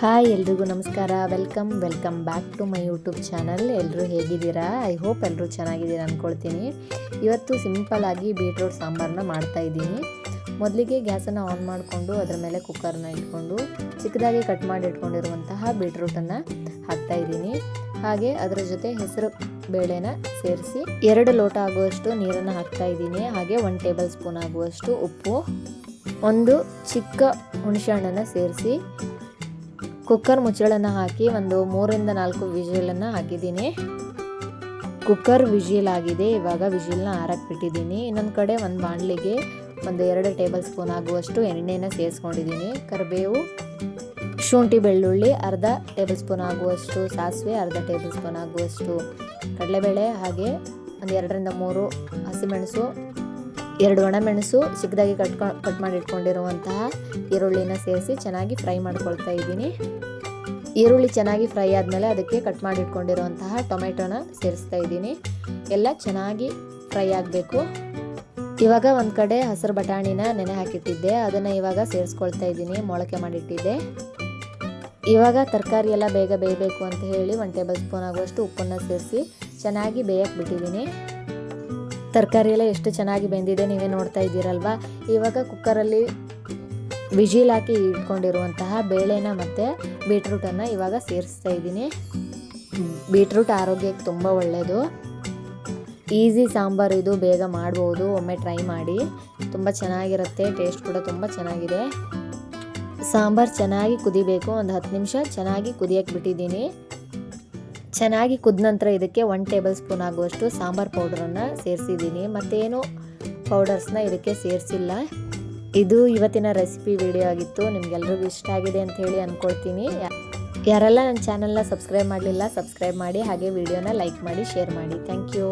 Hi, ಎಲ್ರಿಗೂ ನಮಸ್ಕಾರ. Welcome welcome back to my YouTube channel. ಎಲ್ಲರೂ ಹೇಗಿದ್ದೀರಾ? ಐ ಹೋಪ್ ಎಲ್ಲರೂ ಚೆನ್ನಾಗಿದ್ದೀರಾ ಅಂದ್ಕೊಳ್ತೀನಿ ಇವತ್ತು ಸಿಂಪಲ್ ಆಗಿ ಬೀಟ್ರೂಟ್ ಸಾಂಬಾರನ್ನ ಮಾಡ್ತಾ ಇದ್ದೀನಿ. ಮೊದಲಿಗೆ ಗ್ಯಾಸನ್ನು ಆನ್ ಮಾಡಿಕೊಂಡು ಅದರ ಮೇಲೆ ಕುಕ್ಕರ್ನ ಇಟ್ಕೊಂಡು ಚಿಕ್ಕದಾಗಿ ಕಟ್ ಮಾಡಿ ಇಟ್ಕೊಂಡಿರುವಂತಹ ಬೀಟ್ರೂಟನ್ನು ಹಾಕ್ತಾ ಇದ್ದೀನಿ. ಹಾಗೆ ಅದರ ಜೊತೆ ಹೆಸರು ಬೇಳೆನ ಸೇರಿಸಿ ಎರಡು ಲೋಟ ಆಗುವಷ್ಟು ನೀರನ್ನು ಹಾಕ್ತಾ ಇದ್ದೀನಿ. ಹಾಗೆ ಒನ್ ಟೇಬಲ್ ಸ್ಪೂನ್ ಆಗುವಷ್ಟು ಉಪ್ಪು, ಒಂದು ಚಿಕ್ಕ ಹುಣಸೆ ಹಣ್ಣನ್ನು ಸೇರಿಸಿ ಕುಕ್ಕರ್ ಮುಚ್ಚಳನ್ನು ಹಾಕಿ ಒಂದು ಮೂರಿಂದ ನಾಲ್ಕು ವಿಜಿಲನ್ನು ಹಾಕಿದ್ದೀನಿ. ಕುಕ್ಕರ್ ವಿಜಿಲ್ ಆಗಿದೆ, ಇವಾಗ ವಿಜಿಲ್ನ ಆರಕ್ಕೆ ಬಿಟ್ಟಿದ್ದೀನಿ ಇನ್ನೊಂದು ಕಡೆ ಒಂದು ಬಾಣಲಿಗೆ ಒಂದು ಎರಡು ಟೇಬಲ್ ಸ್ಪೂನ್ ಆಗುವಷ್ಟು ಎಣ್ಣೆನ ಸೇರಿಸ್ಕೊಂಡಿದ್ದೀನಿ ಕರಿಬೇವು, ಶುಂಠಿ ಬೆಳ್ಳುಳ್ಳಿ, ಅರ್ಧ ಟೇಬಲ್ ಸ್ಪೂನ್ ಆಗುವಷ್ಟು ಸಾಸಿವೆ, ಅರ್ಧ ಟೇಬಲ್ ಸ್ಪೂನ್ ಆಗುವಷ್ಟು ಕಡಲೆಬೇಳೆ, ಹಾಗೆ ಒಂದು ಎರಡರಿಂದ ಮೂರು ಹಸಿಮೆಣಸು ಎರಡು ಒಣಮೆಣಸು ಚಿಕ್ಕದಾಗಿ ಕಟ್ಕೊ ಕಟ್ ಮಾಡಿ ಇಟ್ಕೊಂಡಿರುವಂತಹ ಈರುಳ್ಳಿನ ಸೇರಿಸಿ ಚೆನ್ನಾಗಿ ಫ್ರೈ ಮಾಡ್ಕೊಳ್ತಾ ಇದ್ದೀನಿ. ಈರುಳ್ಳಿ ಚೆನ್ನಾಗಿ ಫ್ರೈ ಆದಮೇಲೆ ಅದಕ್ಕೆ ಕಟ್ ಮಾಡಿ ಇಟ್ಕೊಂಡಿರುವಂತಹ ಟೊಮೆಟೊನ ಸೇರಿಸ್ತಾ ಇದ್ದೀನಿ. ಎಲ್ಲ ಚೆನ್ನಾಗಿ ಫ್ರೈ ಆಗಬೇಕು. ಇವಾಗ ಒಂದು ಕಡೆ ಹಸಿರು ಬಟಾಣಿನ ನೆನೆ ಹಾಕಿಟ್ಟಿದ್ದೆ. ಅದನ್ನು ಇವಾಗ ಸೇರಿಸ್ಕೊಳ್ತಾ ಇದ್ದೀನಿ. ಮೊಳಕೆ ಮಾಡಿಟ್ಟಿದ್ದೆ. ಇವಾಗ ತರಕಾರಿ ಎಲ್ಲ ಬೇಗ ಬೇಯಬೇಕು ಅಂತ ಹೇಳಿ ಒನ್ ಟೇಬಲ್ ಸ್ಪೂನ್ ಆಗುವಷ್ಟು ಉಪ್ಪನ್ನು ಸೇರಿಸಿ ಚೆನ್ನಾಗಿ ಬೇಯಕ್ಕೆ ಬಿಟ್ಟಿದ್ದೀನಿ. ತರಕಾರಿ ಎಲ್ಲ ಎಷ್ಟು ಚೆನ್ನಾಗಿ ಬೆಂದಿದೆ ನೀವೇ ನೋಡ್ತಾ ಇದ್ದೀರಲ್ವ? ಇವಾಗ ಕುಕ್ಕರಲ್ಲಿ ವಿಜಿಲ್ ಹಾಕಿ ಇಟ್ಕೊಂಡಿರುವಂತಹ ಬೇಳೆನ ಮತ್ತು ಬೀಟ್ರೂಟನ್ನು ಇವಾಗ ಸೇರಿಸ್ತಾ ಇದ್ದೀನಿ. ಬೀಟ್ರೂಟ್ ಆರೋಗ್ಯಕ್ಕೆ ತುಂಬ ಒಳ್ಳೆಯದು ಈಸಿ ಸಾಂಬಾರು ಇದು, ಬೇಗ ಮಾಡ್ಬೋದು, ಒಮ್ಮೆ ಟ್ರೈ ಮಾಡಿ. ತುಂಬ ಚೆನ್ನಾಗಿರುತ್ತೆ ಟೇಸ್ಟ್ ಕೂಡ ತುಂಬ ಚೆನ್ನಾಗಿದೆ. ಸಾಂಬಾರು ಚೆನ್ನಾಗಿ ಕುದಿಬೇಕು, ಒಂದು ಹತ್ತು ನಿಮಿಷ ಚೆನ್ನಾಗಿ ಕುದಿಯಕ್ಕೆ ಬಿಟ್ಟಿದ್ದೀನಿ. ಚೆನ್ನಾಗಿ ಕುದ ನಂತರ ಇದಕ್ಕೆ ಒನ್ ಟೇಬಲ್ ಸ್ಪೂನ್ ಆಗುವಷ್ಟು ಸಾಂಬಾರ್ ಪೌಡ್ರನ್ನು ಸೇರಿಸಿದ್ದೀನಿ. ಮತ್ತೇನು ಪೌಡರ್ಸ್ನ ಇದಕ್ಕೆ ಸೇರಿಸಿಲ್ಲ. ಇದು ಇವತ್ತಿನ ರೆಸಿಪಿ ವಿಡಿಯೋ ಆಗಿತ್ತು. ನಿಮಗೆಲ್ರಿಗೂ ಇಷ್ಟ ಆಗಿದೆ ಅಂತ ಹೇಳಿ ಅಂದ್ಕೊಳ್ತೀನಿ ಯಾರೆಲ್ಲ ನನ್ನ ಚಾನಲ್ನ ಸಬ್ಸ್ಕ್ರೈಬ್ ಮಾಡಲಿಲ್ಲ ಸಬ್ಸ್ಕ್ರೈಬ್ ಮಾಡಿ, ಹಾಗೆ ವಿಡಿಯೋನ ಲೈಕ್ ಮಾಡಿ ಶೇರ್ ಮಾಡಿ. Thank you